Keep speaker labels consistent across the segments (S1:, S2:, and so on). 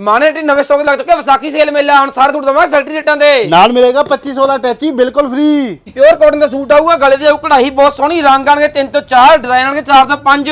S1: ਮਾਨੇ T ਨਵੇਂ stock ਲੱਗ ਚੁੱਕੇ ਵਿਸਾਖੀ ਸੇਲ ਮੇਲਾ ਹੁਣ ਸਾਰੇ ਸੂਟ ਦਵਾਂਗੇ ਫੈਕਟਰੀ ਰੇਟਾਂ ਦੇ
S2: ਨਾਲ ਮਿਲੇਗਾ 2516 ਅਟੈਚੀ ਬਿਲਕੁਲ ਫ੍ਰੀ
S1: ਪਿਓਰ ਕਾਟਨ ਦਾ ਸੂਟ ਆਊਗਾ ਗਲੇ ਦੇ ਆਊ ਕਢਾਈ ਬਹੁਤ ਸੋਹਣੀ ਰੰਗ ਆਣਗੇ 3 ਤੋਂ 4 ਡਿਜ਼ਾਈਨ ਆਣਗੇ 4 ਤੋਂ 5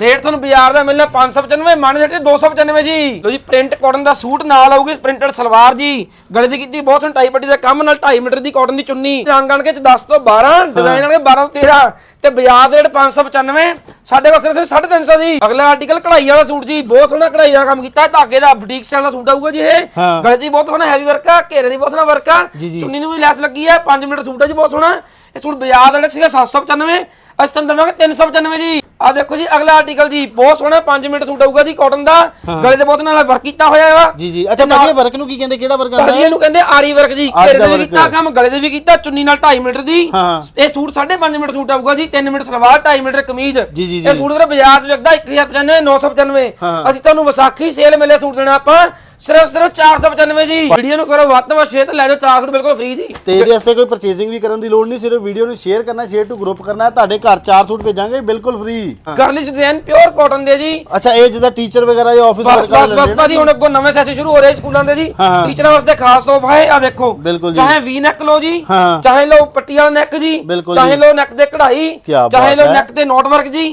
S1: ਰੇਟ ਤੁਹਾਨੂੰ ਬਾਜ਼ਾਰ ਦਾ ਮਿਲਣਾ 595 ਮਾਨੇ ਰੇਟ 295 ਜੀ। ਲੋ ਜੀ ਪ੍ਰਿੰਟ ਕਾਟਨ ਦਾ ਸੂਟ ਨਾਲ ਆਊਗੀ ਪ੍ਰਿੰਟਡ ਸਲਵਾਰ ਜੀ। ਗਲੇ ਦੀ ਕੀਤੀ ਬਹੁਤ ਸੋਹਣੀ ਟਾਈ ਪੱਟੀ ਦਾ ਕੰਮ ਨਾਲ 2.5 ਮੀਟਰ ਦੀ ਕਾਟਨ ਦੀ ਚੁੰਨੀ। ਰੰਗ ਆਣਗੇ 10 ਤੋਂ 12 ਡਿਜ਼ਾਈਨ ਆਣਗੇ 12 ਤੋਂ 13 ਤੇ ਬਾਜ਼ਾਰ ਦੇ ਰੇਟ 595 ਸਾਡੇ ਕੋਲ ਸਿਰਫ 350 ਜੀ। ਅਗਲਾ ਆਰਟੀਕਲ ਕਢਾਈ ਵਾਲਾ ਸੂਟ ਜੀ ਬਹੁਤ ਸੋਹਣਾ ਕਢਾਈ ਦਾ ਕੰਮ ਕੀਤਾ ਧਾਗੇ ਦਾ ਬੁਟੀਕ ਸਟਾਈਲ ਦਾ ਸੂਟ ਆਊਗਾ ਜੀ ਇਹ।
S2: ਹਾਂ।
S1: ਗਲੇ ਦੀ ਬਹੁਤ ਸੋਹਣਾ ਹੈਵੀ ਵਰਕ ਆ ਘੇਰੇ ਦੀ ਬਹੁਤ ਸੋਹਣਾ ਵਰਕ ਆ।
S2: ਜੀ, ਜੀ।
S1: ਚੁੰਨੀ ਨੂੰ ਵੀ ਲੈਸ ਲੱਗੀ ਆ 5 ਮਿੰਟ ਸੂਟ ਆ ਜੀ ਬਹੁਤ ਸੋਹਣਾ। ਇਹ ਸੂਟ ਬਾਜ਼ਾਰ ਦਾ ਰੇਟ ਸੀਗਾ 795 ਅਸੀਂ ਤੁਹਾਨੂੰ ਦੇਵਾਂਗੇ 395 ਜੀ। ਆ ਦੇਖੋ ਜੀ ਅਗਲਾ ਆਰਟੀਕਲ ਜੀ ਬਹੁਤ ਸੋਹਣਾ 5 ਮਿੰਟ ਸੂਟ ਆਊਗਾ ਜੀ ਕਾਟਨ ਦਾ। ਗਲੇ ਦੇ ਬਹੁਤ ਨਾਲ ਵਰਕ ਕੀਤਾ ਹੋਇਆ ਵਾ।
S2: ਜੀ ਜੀ। ਅੱਛਾ ਭਾਜੀ ਵਰਕ ਨੂੰ ਕੀ ਕਹਿੰਦੇ ਕਿਹੜਾ ਵਰਕ ਆਉਂਦਾ
S1: ਭਾਜੀ
S2: ਹੈ
S1: ਇਹਨੂੰ ਕਹਿੰਦੇ ਆਰੀ ਵਰਕ ਜੀ ਘੇਰੇ
S2: ਦਾ
S1: ਵੀ ਕੀਤਾ ਕੰਮ ਗਲੇ ਦੇ ਵੀ ਕੀਤਾ ਚੁੰਨੀ ਨਾਲ 2.5 ਮੀਟਰ ਦੀ। ਇਹ ਸੂਟ 5.5 ਮਿੰਟ ਸੂਟ ਆਊਗਾ ਜੀ 3 ਮਿੰਟ ਸਲਵਾਰ 2.5 ਮੀਟਰ ਕਮੀਜ਼। ਇਹ ਸੂਟ ਵੀਰੇ ਬਾਜ਼ਾਰ 'ਚ ਵਿਕਦਾ 1095 995
S2: ਹਾਂ।
S1: ਅਸੀਂ ਤੁਹਾਨੂੰ ਵਿਸਾਖੀ ਸੇਲ ਮੇਲੇ ਸੂਟ ਦੇਣਾ ਆਪਾਂ ਸਿਰਫ ਸਿਰਫ 495 ਜੀ। ਵੀਡੀਓ ਨੂੰ ਕਰੋ ਵੱਧ ਤੋਂ ਵੱਧ ਸ਼ੇਅਰ ਤੇ ਲੈ ਜਾਓ ਚਾਰ ਸੂਟ ਬਿਲਕੁਲ ਫ੍ਰੀ ਜੀ।
S2: ਤੇ ਇਹਦੇ ਵਾਸਤੇ ਕੋਈ ਪਰਚੇਸਿੰਗ ਵੀ ਕਰਨ ਦੀ ਲੋੜ ਨਹੀਂ ਸਿਰਫ ਵੀਡੀਓ ਨੂੰ ਸ਼ੇਅਰ ਕਰਨਾ ਸ਼ੇਅਰ ਟੂ ਗਰੁੱਪ ਕਰਨਾ ਤੁਹਾਡੇ ਘਰ ਚਾਰ ਸੂਟ ਭੇਜਾਂਗੇ ਬਿਲਕੁਲ free
S1: girlish design pure cotton ਦੇ ਜੀ
S2: ਅੱਛਾ ਇਹ ਜਿਹਦਾ ਟੀਚਰ ਵਗੈਰਾ ਜਾਂ ਆਫਿਸ
S1: ਬਸ ਬਸ ਬਸ ਭਾਜੀ ਹੁਣ ਅੱਗੋਂ ਨਵੇਂ ਸੈਸ਼ਨ ਸ਼ੁਰੂ ਹੋ ਰਹੇ ਸਕੂਲਾਂ ਦੇ ਜੀ। ਟੀਚਰਾਂ ਵਾਸਤੇ ਖਾਸ ਤੋਹਫਾ ਹੈ ਆ ਦੇਖੋ
S2: ਜੀ।
S1: ਚਾਹੇ ਵੀ ਨੈਕ ਲਓ ਜੀ। ਚਾਹੇ ਲਓ ਪੱਟੀ ਵਾਲਾ ਨੈਕ ਜੀ ਚਾਹੇ
S2: ਜੀ।
S1: ਲਓ ਨੈਕ ਤੇ ਕਢਾਈ ਚਾਹੇ
S2: ਹੈ।
S1: ਨੈਕ ਤੇ ਨੋਟ ਵਰਕ ਜੀ।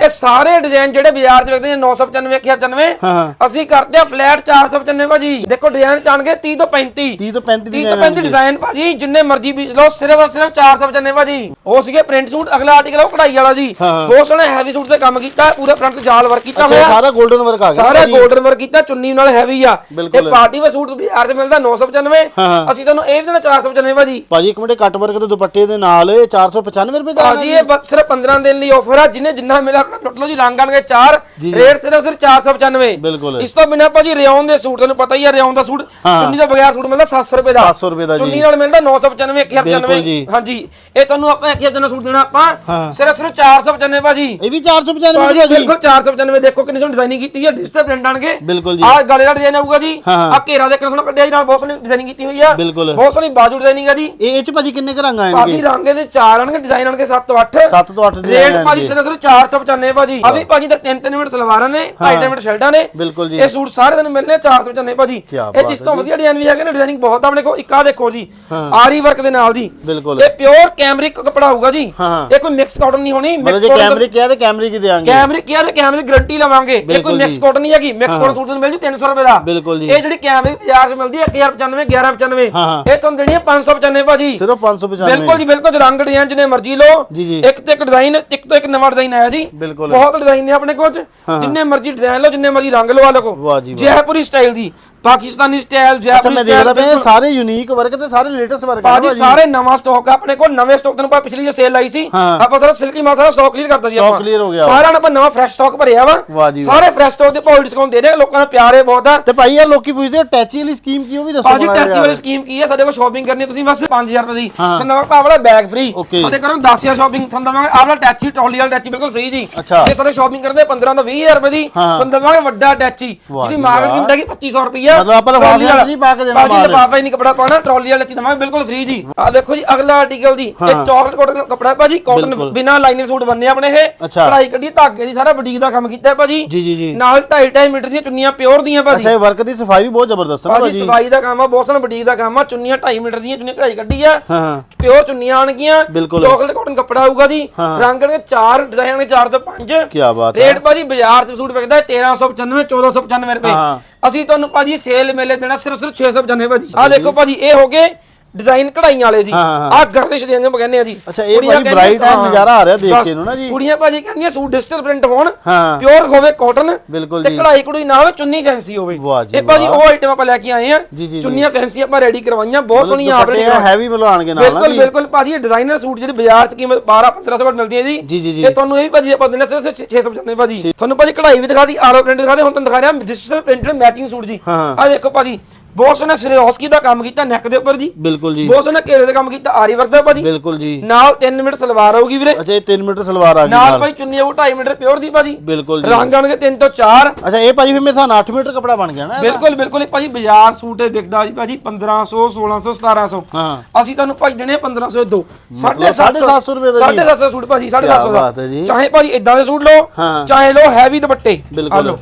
S1: ਇਹ ਸਾਰੇ ਡਿਜ਼ਾਈਨ ਜਿਹੜੇ ਬਾਜ਼ਾਰ 'ਚ ਵਿਕਦੇ ਨੇ 995 1095
S2: ਹਾਂ।
S1: ਅਸੀਂ ਕਰਦੇ ਆ ਫਲੈਟ 495 ਭਾਜੀ ਦੇਖੋ ਡਿਜ਼ਾਈਨ ਚਾਣਗੇ 30 ਤੋਂ 35
S2: 30 ਤੋਂ 35
S1: 30 ਤੋਂ
S2: design
S1: 35 ਡਿਜ਼ਾਈਨ ਭਾਜੀ ਜਿੰਨੇ ਮਰਜ਼ੀ ਬੀਜ ਲਓ ਸਿਰਫ ਸਿਰਫ 495 ਭਾਜੀ ਉਹ ਸੀਗੇ ਪ੍ਰਿੰਟ ਸੂਟ ਅਗਲਾ ਆਰਟੀਕਲ ਉਹ ਕਢਾਈ ਵਾਲਾ ਜੀ। ਬਹੁਤ ਸੋਹਣਾ ਹੈਵੀ ਸੂਟ ਤੇ ਕੰਮ ਕੀਤਾ ਪੂਰਾ ਫਰੰਟ ਜਾਲ ਵਰਕ ਕੀਤਾ
S2: ਅੱਛਾ
S1: ਹੋਇਆ
S2: ਸਾਰਾ 골ਡਨ ਵਰਕ ਆ ਗਿਆ
S1: ਸਾਰਾ। 골ਡਨ ਵਰਕ ਕੀਤਾ ਚੁੰਨੀ ਨਾਲ ਹੈਵੀ ਆ। ਇਹ ਪਾਰਟੀ ਵੇ ਸੂਟ ਬਾਜ਼ਾਰ 'ਚ ਮਿਲਦਾ 995
S2: ਹਾਂ।
S1: ਅਸੀਂ ਤੁਹਾਨੂੰ ਇਹ ਵੀ ਦੇਣਾ 495 ਭਾਜੀ
S2: ਭਾਜੀ ਇੱਕ ਮਿੰਟ ਕੱਟ ਵਰਕ ਦੇ ਦੁਪੱਟੇ ਦੇ ਨਾਲ ਇਹ 495 ਰੁਪਏ ਦਾ
S1: ਭਾਜੀ ਇਹ ਸਿਰਫ 15 ਦਿਨ ਲਈ ਆਫਰ ਆ ਜਿਹਨੇ ਜਿੰਨਾ ਮਿਲਿਆ ਲੁੱਟ ਲਓ ਜੀ ਰੰਗ ਆਣਗੇ 4
S2: ਜੀ, ਜੀ।
S1: ਰੇਟ ਸਿਰਫ ਸਿਰਫ 495
S2: ਬਿਲਕੁਲ
S1: ਇਸ ਤੋਂ ਬਿਨਾ ਭਾਜੀ ਰਿਓਨ ਦੇ ਸੂਟ ਤੁਹਾਨੂੰ ਪਤਾ ਹੀ ਆ ਰਿਓਨ ਦਾ ਸੂਟ। ਚੁੰਨੀ ਤੋਂ ਬਗੈਰ ਸੂਟ ਮਿਲਦਾ 700 ਰੁਪਏ ਦਾ
S2: 700 ਰੁਪਏ ਦਾ ਜੀ
S1: ਚੁੰਨੀ ਨਾਲ ਮਿਲਦਾ 995
S2: ਬਿਲਕੁਲ ਜੀ।
S1: 1095 ਹਾਂਜੀ ਇਹ ਤੁਹਾਨੂੰ ਆਪਾਂ 1000 ਦਾ ਸੂਟ ਦੇਣਾ ਆਪਾਂ। ਸਿਰਫ ਸਿਰਫ 495 ਭਾਜੀ
S2: ਵੀ 495
S1: ਭਾਜੀ
S2: ਰੁਪਏ
S1: ਬਿਲਕੁਲ 495 ਦੇਖੋ ਕਿੰਨੀ ਸੋਹਣੀ ਡਿਜ਼ਾਈਨਿੰਗ ਕੀਤੀ ਹੈ ਡਿਜੀਟਲ ਪ੍ਰਿੰਟ ਆਣਗੇ।
S2: ਬਿਲਕੁਲ ਜੀ।
S1: ਆਹ ਗਲੇ ਦਾ ਡਿਜ਼ਾਈਨ ਆਊਗਾ ਜੀ।
S2: ਹਾਂ, ਹਾਂ।
S1: ਆ ਘੇਰਾ ਦੇਖਣ ਸੋਹਣਾ ਕੱਢਿਆ ਜੀ ਨਾਲ ਬਹੁਤ ਸੋਹਣੀ ਡਿਜ਼ਾਈਨਿੰਗ ਕੀਤੀ ਹੋਈ ਆ।
S2: ਬਿਲਕੁਲ।
S1: ਬਹੁਤ ਸੋਹਣੀ ਬਾਜੂ ਡਿਜ਼ਾਈਨਿੰਗ ਆ ਜੀ।
S2: ਇਹ ਇਹ ਚ ਭਾਜੀ ਕਿੰਨੇ ਕੁ ਰੰਗ ਆਣਗੇ?
S1: ਰੰਗ ਦੇ ਚਾਰ ਆਣਗੇ ਡਿਜ਼ਾਈਨ ਆਣਗੇ 7 ਤੋਂ 8
S2: 7 ਤੋਂ 8
S1: ਰੇਟ ਭਾਜੀ ਸਿਰਫ ਸਿਰਫ 495 ਭਾਜੀ। ਆ ਵੀ ਭਾਜੀ ਤਾਂ 3-3 ਮਿੰਟ ਸਲਵਾਰਾਂ ਨੇ 2.5 ਮਿੰਟ ਸ਼ਰਟਾਂ ਨੇ।
S2: ਬਿਲਕੁਲ ਜੀ।
S1: ਇਹ ਸੂਟ ਸਾਰੇ ਤੁਹਾਨੂੰ ਮਿਲਨੇ 495 ਭਾਜੀ। ਇਹ ਜਿਸ ਤੋਂ ਵਧੀਆ ਡਿਜ਼ਾਈਨ ਵੀ ਹੈਗੇ ਨੇ ਡਿਜ਼ਾਈਨਿੰਗ ਬਹੁਤ ਆਪਣੇ ਕੋਲ। ਇੱਕ ਆ ਦੇਖੋ ਜੀ ਆਰੀ ਵਰਕ ਦੇ ਨਾਲ ਜੀ।
S2: ਬਿਲਕੁਲ।
S1: ਇਹ ਪਿਓਰ ਕੈਮਰਿਕ ਕਪੜਾ ਹੋਊਗਾ ਜੀ।
S2: ਹਾਂ।
S1: ਇਹ ਕੋਈ ਮਿਕਸ ਕਾਟਨ ਨਹੀਂ ਹੋਣੀ ਮਿਕਸ
S2: ਜੇ
S1: ਕਾਟਨ
S2: ਕੈਮਰੇ ਕਿਹਾ ਤੇ ਕੈਮਰੇ ਕੀ ਦੇਾਂਗੇ
S1: ਕੈਮਰੇ ਕੀ ਤੇ ਕੈਮਰੇ ਦੀ ਗਾਰੰਟੀ ਲਵਾਂਗੇ ਇਹ ਕੋਈ ਮਿਕਸ
S2: ਜੀ।
S1: ਕਾਟਨ ਨਹੀਂ ਹੈਗੀ ਮਿਕਸ ਕਾਟਨ ਸੂਟ ਤੁਹਾਨੂੰ ਮਿਲ ਜੂ 300 ਰੁਪਏ ਦਾ
S2: ਬਿਲਕੁਲ ਜੀ।
S1: ਇਹ ਜਿਹੜੀ ਕੈਮਰੇ ਬਾਜ਼ਾਰ 'ਚ ਮਿਲਦੀ ਹੈ 1095 1195
S2: ਹਾਂ, ਹਾਂ।
S1: ਇਹ ਤੁਹਾਨੂੰ ਦੇਣੀ ਹੈ 595 ਭਾਜੀ
S2: ਸਿਰਫ 595
S1: ਬਿਲਕੁਲ ਜੀ ਬਿਲਕੁਲ ਰੰਗ ਡਿਜ਼ਾਈਨ ਜਿੰਨੇ ਮਰਜ਼ੀ ਲਓ। ਇੱਕ ਤੇ ਇੱਕ ਡਿਜ਼ਾਈਨ ਇੱਕ ਤੋਂ ਇੱਕ ਨਵਾਂ ਡਿਜ਼ਾਈਨ ਆਇਆ ਜੀ। ਬਹੁਤ ਡਿਜ਼ਾਈਨ ਨੇ ਆਪਣੇ ਕੋਲ। ਜਿੰਨੇ ਮਰਜ਼ੀ ਡਿਜ਼ਾਈਨ ਲਓ ਜਿੰਨੇ ਮਰਜ਼ੀ ਰੰਗ ਲਵਾ ਲਓ। ਜੈਪੁਰੀ ਸਟਾਈਲ ਦੀ ਪਾਕਿਸਤਾਨੀ ਸਟਾਈਲ
S2: ਅੱਛਾ
S1: ਜੈਪੁਰੀ
S2: ਮੈਂ ਦੇਖਦਾ ਪਿਆ ਇਹ ਸਾਰੇ ਯੂਨੀਕ ਵਰਕ ਤੇ ਸਾਰੇ ਲੇਟੈਸਟ ਵਰਕ
S1: ਭਾਜੀ ਸਾਰੇ ਨਵਾਂ ਸਟਾਕ ਆਪਣੇ ਕੋਲ ਨਵੇਂ ਸਟਾਕ ਤੁਹਾਨੂੰ ਪਤਾ ਪਿਛਲੀ ਜੋ ਸੇਲ ਲਾਈ ਸੀ
S2: ਹਾਂ।
S1: ਆਪਾਂ ਸਾਰਾ ਸਿਲਕੀ ਮਾਲ ਸਾਰਾ ਸਟਾਕ ਕਲੀਅਰ ਕਰਤਾ ਸੀ
S2: Stock
S1: ਆਪਾਂ
S2: clear ਹੋ ਗਿਆ
S1: ਆਪਾਂ ਨਵਾਂ ਫਰੈਸ਼ ਸਟਾਕ ਭਰਿਆ ਵਾ
S2: ਵਾਹ ਜੀ ਵਾਹ।
S1: ਸਾਰੇ ਫਰੈਸ਼ ਸਟਾਕ ਦੇ ਭਾਅ ਡਿਸਕਾਊਂਟ ਦੇ ਰਹੇ ਲੋਕਾਂ ਦਾ ਪਿਆਰ ਹੈ ਬਹੁਤ ਆ
S2: ਤੇ ਭਾਈ ਯਾਰ ਲੋਕੀ ਪੁੱਛਦੇ ਆ ਟੈਚੀ ਵਾਲੀ ਸਕੀਮ ਕੀ ਉਹ ਵੀ ਦੱਸੋ
S1: ਭਾਜੀ
S2: ਮਾੜਾ
S1: ਟੈਚੀ। ਵਾਲੀ ਸਕੀਮ ਕੀ ਹੈ ਸਾਡੇ ਕੋਲ ਸ਼ਾਪਿੰਗ ਕਰਨੀ ਹੈ ਤੁਸੀਂ ਬਸ 5000 ਰੁਪਏ ਦੀ
S2: ਹਾਂ।
S1: ਤੁਹਾਨੂੰ ਦਵਾਂਗੇ ਭਾਅ ਵਾਲਾ ਬੈਗ ਫ੍ਰੀ
S2: Okay।
S1: ਸਾਡੇ ਕਰੋ 10000 ਸ਼ਾਪਿੰਗ ਤੁਹਾਨੂੰ ਦਵਾਂਗੇ ਆਹ ਵਾਲਾ ਟੈਚੀ ਟਰਾਲੀ ਵਾਲਾ ਟੈਚੀ ਬਿਲਕੁਲ ਫ੍ਰੀ ਜੀ
S2: ਅੱਛਾ।
S1: ਜੇ ਸਾਡੇ ਸ਼ਾਪਿੰਗ ਕਰਦੇ 15 ਤੋਂ 20000 ਰੁਪਏ ਦੀ
S2: ਹਾਂ।
S1: ਤੁਹਾਨੂੰ ਦਵਾਂਗੇ ਵੱਡਾ ਟੈਚੀ
S2: ਵਾਹ
S1: ਜਿਹਦੀ
S2: ਜੀ
S1: ਮਾਰਕੀਟ
S2: ਵਾਹ।
S1: ਕੀਮਤ ਹੈਗੀ 2500 ਰੁਪਏ
S2: ਮਤਲਬ ਆਪਾਂ ਲਿਫਾਫੇ ਵਿੱਚ ਨਹੀਂ ਪਾ ਕੇ ਦੇਣਾ
S1: ਭਾਜੀ
S2: ਮਾਲ।
S1: ਲਿਫਾਫਾ ਹੀ ਨਹੀਂ ਕਪੜਾ ਪਾਣਾ ਟਰਾਲੀ ਵਾਲਾ ਟੈਚੀ ਦਵਾਂਗੇ ਬਿਲਕੁਲ ਫ੍ਰੀ ਜੀ। ਆ ਦੇਖੋ ਜੀ ਅਗਲਾ ਆਰਟੀਕਲ ਜੀ ਇਹ ਚਾਕਲੇਟ ਕਾਟਨ ਕਪੜਾ ਹੈ ਭਾਜੀ ਕਾਟਨ
S2: ਬਿਲਕੁਲ।
S1: ਬਿਨਾ ਲਾਈਨਿੰਗ ਸੂਟ ਬੰਨੇ ਆਪਣੇ ਇਹ।
S2: ਅੱਛਾ।
S1: ਕਢਾਈ ਕੱਢੀ ਧਾਗੇ ਦੀ ਸਾਰਾ ਬੁਟੀਕ ਦਾ ਕੰਮ ਕੀਤਾ ਹੈ ਭਾਜੀ।
S2: ਜੀ ਜੀ ਜੀ।
S1: ਨਾਲ 2.5 2.5 ਮੀਟਰ ਦੀਆਂ ਚੁੰਨੀਆਂ ਪਿਓਰ ਦੀਆਂ ਭਾਜੀ।
S2: ਅੱਛਾ ਵਰਕ ਦੀ ਸਫ਼ਾਈ ਵੀ ਬਹੁਤ ਜ਼ਬਰਦਸਤ ਹੈ ਨਾ
S1: ਭਾਜੀ
S2: ਭਾਜੀ।
S1: ਸਫ਼ਾਈ ਦਾ ਕੰਮ ਆ ਬਹੁਤ ਸੋਹਣਾ ਬੁਟੀਕ ਦਾ ਕੰਮ ਆ ਚੁੰਨੀਆਂ 2.5 ਮੀਟਰ ਦੀਆਂ ਚੁੰਨੀਆਂ ਕਢਾਈ ਕੱਢੀ ਆ।
S2: ਹਾਂ ਹਾਂ।
S1: ਪਿਓਰ ਚੁੰਨੀਆਂ ਆਣਗੀਆਂ
S2: ਬਿਲਕੁਲ।
S1: ਚਾਕਲੇਟ ਕਾਟਨ ਕੱਪੜਾ ਆਊਗਾ ਜੀ। ਰੰਗ ਦੇ 4 ਡਿਜ਼ਾਈਨ ਆਣਗੇ 4 ਤੋਂ 5
S2: ਕੀ ਬਾਤ ਹੈ।
S1: ਰੇਟ ਭਾਜੀ ਬਾਜ਼ਾਰ 'ਚ ਸੂਟ ਵਿਕਦਾ ਹੈ 1395 1495 ਰੁਪਏ।
S2: ਹਾਂ।
S1: ਅਸੀਂ ਤੁਹਾਨੂੰ ਭਾਜੀ ਸੇਲ ਮੇਲੇ ਦੇਣਾ ਸਿਰਫ ਸਿਰਫ 695 ਭਾਜੀ ਆ ਦੇਖੋ ਭਾਜੀ ਇਹ ਹੋ ਗਏ ਡਿਜ਼ਾਈਨ ਕਢਾਈਆਂ ਵਾਲੇ ਜੀ
S2: ਹਾਂ, ਹਾਂ,
S1: ਆ ਗਰਲਿਸ਼ ਦੇ ਨੂੰ ਕਹਿੰਦੇ ਆ ਜੀ
S2: ਅੱਛਾ, ਇਹ
S1: ਕੁੜੀਆਂ
S2: ਭਾਜੀ
S1: ਕਹਿੰਦੀਆਂ-
S2: ਹਾਂ, ਨਜ਼ਾਰਾ ਆ ਰਿਹਾ ਦੇਖ
S1: ਬਸ,
S2: ਕੇ ਇਹਨੂੰ ਨਾ ਜੀ।
S1: ਕੁੜੀਆਂ ਭਾਜੀ ਕਹਿੰਦੀਆਂ ਸੂਟ ਡਿਜੀਟਲ ਪ੍ਰਿੰਟ ਹੋਣ
S2: ਹਾਂ।
S1: ਪਿਓਰ ਹੋਵੇ ਕਾਟਨ
S2: ਬਿਲਕੁਲ
S1: ਤੇ
S2: ਜੀ।
S1: ਕਢਾਈ ਕਢੂਈ ਨਾ ਹੋਵੇ ਚੁੰਨੀ ਫੈਂਸੀ ਹੋਵੇ
S2: ਵਾਹ ਜੀ
S1: ਇਹ ਭਾਜੀ। ਉਹ ਆਈਟਮ ਆਪਾਂ ਲੈ ਕੇ ਆਏ ਆ
S2: ਜੀ, ਜੀ,
S1: ਚੁੰਨੀਆਂ ਫੈਂਸੀ ਆਪਾਂ ਰੈਡੀ ਕਰਵਾਈਆਂ ਬਹੁਤ ਸੋਹਣੀਆਂ ਆਪ
S2: ਦੁਪੱਟੇ ਹੈਵੀ ਮਿਲਵਾਣਗੇ ਨਾਲ ਨਾ
S1: ਬਿਲਕੁਲ
S2: ਜੀ
S1: ਬਿਲਕੁਲ ਭਾਜੀ ਇਹ ਡਿਜ਼ਾਈਨਰ ਸੂਟ ਜਿਹੜੇ ਬਾਜ਼ਾਰ 'ਚ ਕੀਮਤ 12 1500 ਘੱਟ ਮਿਲਦੀ ਹੈ ਜੀ
S2: ਜੀ, ਜੀ, ਜੀ।
S1: ਇਹ ਤੁਹਾਨੂੰ ਇਹ ਵੀ ਭਾਜੀ ਆਪਾਂ ਦਿੰਦੇ ਸਿਰਫ 695 ਭਾਜੀ ਤੁਹਾਨੂੰ ਭਾਜੀ ਕਢਾਈ ਵੀ ਦਿਖਾ ਦੀ ਆਲੋ ਪ੍ਰਿੰਟ ਦਿਖਾ ਦੇ ਹੁਣ ਤੁਹਾਨੂੰ ਦਿਖਾ ਰਿਹਾ ਡਿਜੀਟਲ ਪ੍ਰਿੰਟਡ ਮੈਚਿੰਗ ਸੂਟ ਜੀ
S2: ਹਾਂ।
S1: ਆ ਦੇਖੋ ਭਾਜੀ ਬਹੁਤ ਸੋਹਣਾ ਸਿਰੋਸਕੀ ਦਾ ਕੰਮ ਕੀਤਾ ਨੈਕ ਦੇ ਉੱਪਰ ਜੀ।
S2: ਬਿਲਕੁਲ ਜੀ।
S1: ਬਹੁਤ ਸੋਹਣਾ ਘੇਰੇ ਦਾ ਕੰਮ ਕੀਤਾ ਆਰੀ ਵਰਕ ਦਾ ਭਾਜੀ
S2: ਬਿਲਕੁਲ ਜੀ।
S1: ਨਾਲ 3 ਮਿੰਟ ਸਲਵਾਰ ਆਊਗੀ ਵੀਰੇ।
S2: ਅੱਛਾ ਇਹ 3 ਮੀਟਰ ਸਲਵਾਰ ਆ ਗਈ
S1: ਨਾਲ ਭਾਈ ਚੁੰਨੀ ਆਊ 2.5 ਮੀਟਰ ਪਿਓਰ ਦੀ ਭਾਜੀ
S2: ਬਿਲਕੁਲ ਜੀ।
S1: ਰੰਗ ਆਣਗੇ 3 ਤੋਂ 4
S2: ਅੱਛਾ ਇਹ ਭਾਜੀ ਫਿਰ ਮੇਰੇ ਸਾਨੂੰ 8 ਮੀਟਰ ਕਪੜਾ ਬਣ ਗਿਆ ਨਾ?
S1: ਬਿਲਕੁਲ ਬਿਲਕੁਲ। ਇਹ ਭਾਜੀ ਬਾਜ਼ਾਰ ਸੂਟ ਇਹ ਵਿਕਦਾ ਜੀ ਭਾਜੀ 1500 1600 1700
S2: ਹਾਂ।
S1: ਅਸੀਂ ਤੁਹਾਨੂੰ ਭਾਜੀ ਦੇਣੇ 1500 ਦੋ।
S2: ਮਤਲਬ 750 ਰੁਪਏ ਦਾ ਜੀ।
S1: 750 ਸੂਟ ਭਾਜੀ 750
S2: ਬਾਤ ਹੈ ਜੀ।
S1: ਚਾਹੇ ਭਾਜੀ ਇਦਾਂ ਦੇ ਸੂਟ ਲਓ। ਚਾਹੇ ਲਓ ਹੈਵੀ ਦੁਪੱਟੇ।
S2: ਬਿਲਕੁਲ।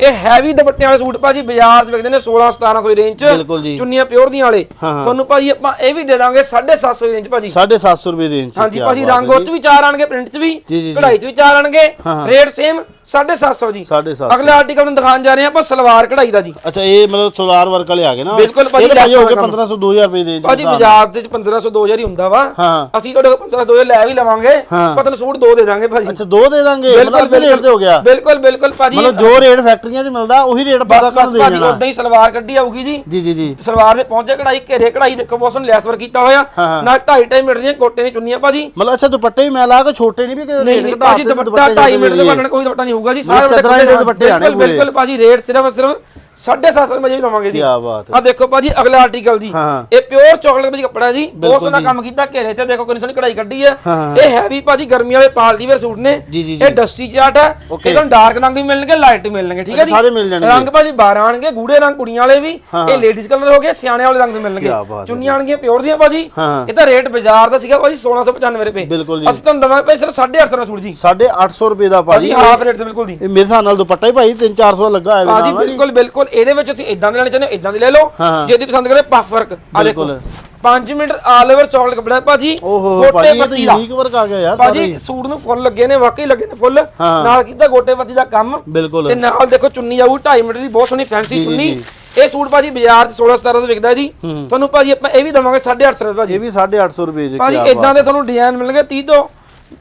S1: ਇਹ ਹੈਵੀ ਦੁਪੱਟਿਆਂ ਵਾਲੇ ਸੂਟ ਭਾਜੀ ਬਾਜ਼ਾਰ 'ਚ ਵਿਕਦੇ ਨੇ 16 1700 ਦੀ ਰੇਂਜ 'ਚ
S2: ਬਿਲਕੁਲ।
S1: ਚੁੰਨੀਆਂ ਪਿਓਰ ਦੀਆਂ ਵਾਲੇ।
S2: ਹਾਂ, ਹਾਂ।
S1: ਤੁਹਾਨੂੰ ਭਾਜੀ ਆਪਾਂ ਇਹ ਵੀ ਦੇ ਦਾਂਗੇ 750 ਦੀ ਰੇਂਜ ਭਾਜੀ।
S2: 750 ਰੁਪਏ ਰੇਂਜ ਚ
S1: ਹਾਂਜੀ ਭਾਜੀ
S2: ਹੈ
S1: ਰੰਗ ਉਹ 'ਚ ਵੀ ਚਾਰ ਆਣਗੇ ਪ੍ਰਿੰਟ 'ਚ ਵੀ ਕਢਾਈ 'ਚ ਵੀ ਚਾਰ ਆਣਗੇ
S2: ਹਾਂ, ਹਾਂ।
S1: ਰੇਟ ਸੇਮ 750 ਜੀ।
S2: 750
S1: ਅਗਲੇ ਆਰਟੀਕਲ ਨੂੰ ਦਿਖਾਉਣ ਜਾ ਰਹੇ ਹਾਂ ਆਪਾਂ ਸਲਵਾਰ ਕਢਾਈ ਦਾ ਜੀ।
S2: ਅੱਛਾ ਇਹ ਮਤਲਬ ਸਲਵਾਰ ਵਰਕ ਵਾਲੇ ਆ ਗਏ ਨਾ?
S1: ਬਿਲਕੁਲ ਭਾਜੀ,
S2: ਹੋ
S1: ਲੈਸ
S2: ਗਏ
S1: ਵਾਲਾ
S2: 1500 2000 ਰੁਪਏ ਰੇਂਜ
S1: ਭਾਜੀ ਬਾਜ਼ਾਰ ਦੇ 'ਚ 1500 2000 ਹੀ ਹੁੰਦਾ ਵਾ।
S2: ਹਾਂ।
S1: ਅਸੀਂ ਤੁਹਾਡੇ ਕੋਲ 1500 2000 ਲੈ ਵੀ ਲਵਾਂਗੇ।
S2: ਹਾਂ।
S1: ਪਤਨ ਸੂਟ ਦੋ ਦੇ ਦਾਂਗੇ ਭਾਜੀ।
S2: ਅੱਛਾ ਦੋ ਦੇ ਦਾਂਗੇ? ਰੇਟ ਤੇ ਹੋ ਗਿਆ।
S1: ਬਿਲਕੁਲ ਬਿਲਕੁਲ ਭਾਜੀ।
S2: ਮਤਲਬ ਜੋ ਰੇਟ ਫੈਕਟਰੀਆਂ 'ਚ ਮਿਲਦਾ ਉਹੀ ਰੇਟ
S1: ਬਸ ਬਸ
S2: ਦੇ
S1: ਭਾਜੀ ਉਦਾਂ ਹੀ ਸਲਵਾਰ ਕੱਢੀ ਆਊਗੀ ਜੀ।
S2: ਜੀ ਜੀ ਜੀ।
S1: ਸਲਵਾਰ ਦੇ ਪਹੁੰਚੇ ਕਢਾਈ ਘੇਰੇ ਕਢਾਈ ਦੇਖੋ ਸੋਹਣੀ ਲੈਸ ਵਰ ਕੀਤਾ ਹੋਇਆ। ਨਾਲ 2.5 2.5 ਮੀਟਰ ਦੀਆਂ ਕੋਟੇ ਦੀਆਂ ਚੁੰਨੀਆਂ ਭਾਜੀ।
S2: ਮਤਲਬ ਅੱਛਾ ਦੁਪੱਟੇ ਵੀ ਮੈਂ ਲਾ ਕੇ ਛੋਟੇ ਨਹੀਂ ਵੀ
S1: ਨਹੀਂ ਨਹੀਂ ਭਾਜੀ ਦੁਪੱਟਾ 2.5 ਮੀਟਰ ਦੇ ਬਣਨ ਕੋਈ ਦੁਪੱਟਾ ਨਹੀਂ ਹੋਊਗਾ ਜੀ
S2: ਦੇ ਦੁਪੱਟੇ
S1: ਬਿਲਕੁਲ ਭਾਜੀ ਰੇਟ ਸਿਰਫ ਸਿਰਫ 750 ਰੁਪਏ ਜੀ ਦਵਾਂਗੇ ਜੀ।
S2: ਕੀ ਬਾਤ ਹੈ।
S1: ਆ ਦੇਖੋ ਭਾਜੀ ਅਗਲਾ ਆਰਟੀਕਲ ਜੀ।
S2: ਹਾਂ।
S1: ਇਹ ਪਿਓਰ ਚਾਕਲੇਟ ਵਿੱਚ ਕੱਪੜਾ ਜੀ ਬਹੁਤ
S2: ਬਿਲਕੁਲ
S1: ਸੋਹਣਾ
S2: ਜੀ।
S1: ਕੰਮ ਕੀਤਾ ਘੇਰੇ ਤੇ ਦੇਖੋ ਕਿੰਨੀ ਸੋਹਣੀ ਕਢਾਈ ਕੱਢੀ ਹੈ।
S2: ਹਾਂ।
S1: ਇਹ ਹੈਵੀ ਭਾਜੀ ਗਰਮੀਆਂ ਵਾਲੇ ਪਾਲਟੀ ਵੇਅਰ ਸੂਟ ਨੇ।
S2: ਜੀ, ਜੀ,
S1: ਇਹ ਡਸਟੀ ਚਾਰਟ ਹੈ।
S2: Okay।
S1: ਇਹ ਤੁਹਾਨੂੰ ਡਾਰਕ ਰੰਗ ਵੀ ਮਿਲਣਗੇ ਲਾਈਟ ਵੀ ਮਿਲਣਗੇ ਠੀਕ ਹੈ ਜੀ?
S2: ਸਾਰੇ ਮਿਲ ਜਾਣਗੇ।
S1: ਰੰਗ ਭਾਜੀ 12 ਆਣਗੇ ਗੂੜੇ ਰੰਗ ਕੁੜੀਆਂ ਵਾਲੇ ਵੀ।
S2: ਹਾਂ।
S1: ਇਹ ਲੇਡੀਜ਼ ਕਲਰ ਹੋ ਗਏ ਸਿਆਣੇ ਵਾਲੇ ਰੰਗ ਦੇ ਮਿਲਣਗੇ।
S2: ਕਿਆ ਬਾਤ ਹੈ
S1: ਚੁੰਨੀਆਂ ਆਣਗੀਆਂ ਪਿਓਰ ਦੀਆਂ ਭਾਜੀ।
S2: ਹਾਂ।
S1: ਇਹਦਾ ਰੇਟ ਬਾਜ਼ਾਰ ਦਾ ਸੀਗਾ ਭਾਜੀ 1695 ਰੁਪਏ।
S2: ਬਿਲਕੁਲ ਜੀ।
S1: ਅਸੀਂ ਤੁਹਾਨੂੰ ਦਵਾਂਗੇ ਭਾਈ ਸਿਰਫ 850 ਦਾ ਸੂਟ ਜੀ।
S2: 850 ਰੁਪਏ ਦਾ ਭਾਜੀ।
S1: ਭਾਜੀ ਹਾਫ ਰੇਟ ਤੇ ਬਿਲਕੁਲ ਜੀ।
S2: ਇਹ ਮੇਰੇ ਹਿਸਾਬ ਨਾਲ ਦੁਪੱਟਾ ਹੀ ਭਾਈ 3-400 ਲੱਗਾ ਹੈ
S1: ਭਾਜੀ ਬਿਲਕੁਲ ਬਿਲਕੁਲ। ਇਹਦੇ ਵਿੱਚ ਅਸੀਂ ਇਦਾਂ ਦੇ ਲੈਣੇ ਚਾਹੁੰਦੇ ਇਦਾਂ ਦੇ ਲੈ ਲਓ।
S2: ਹਾਂ।
S1: ਜੇ ਇਹਦੀ ਪਸੰਦ ਕਰੇ ਪਫ ਵਰਕ ਆ ਦੇਖੋ
S2: ਬਿਲਕੁਲ।
S1: 5 ਮੀਟਰ ਆਲ ਓਵਰ ਚਾਕਲੇਟ ਕੱਪੜਾ। ਭਾਜੀ
S2: ਓਹੋ
S1: ਗੋਟੇ
S2: ਭਾਜੀ ਇਹ ਤਾਂ
S1: ਪੱਤੀ ਦਾ।
S2: ਯੂਨੀਕ ਵਰਕ ਆ ਗਿਆ ਯਾਰ
S1: ਭਾਜੀ ਸੂਟ ਨੂੰ ਫੁੱਲ ਲੱਗੇ ਨੇ ਵਾਕਈ ਲੱਗੇ ਨੇ ਫੁੱਲ
S2: ਹਾਂ।
S1: ਨਾਲ ਕੀਤਾ ਗੋਟੇ ਪੱਤੀ ਦਾ ਕੰਮ।
S2: ਬਿਲਕੁਲ।
S1: ਤੇ ਨਾਲ ਦੇਖੋ ਚੁੰਨੀ ਆਊ 2.5 ਮੀਟਰ ਦੀ ਬਹੁਤ ਸੋਹਣੀ ਫੈਂਸੀ
S2: ਜੀ,
S1: ਚੁੰਨੀ।
S2: ਜੀ।
S1: ਇਹ ਸੂਟ ਭਾਜੀ ਬਾਜ਼ਾਰ 'ਚ 16 17 ਦਾ ਵਿਕਦਾ ਜੀ ਤੁਹਾਨੂੰ ਭਾਜੀ ਆਪਾਂ ਇਹ ਵੀ ਦਵਾਂਗੇ 850 ਰੁਪਏ ਭਾਜੀ।
S2: ਇਹ ਵੀ 850 ਰੁਪਏ ਚ
S1: ਭਾਜੀ
S2: ਕੀ
S1: ਇਦਾਂ ਦੇ ਤੁਹਾਨੂੰ ਡਿਜ਼ਾਈਨ ਮਿਲਣਗੇ 30 ਤੋਂ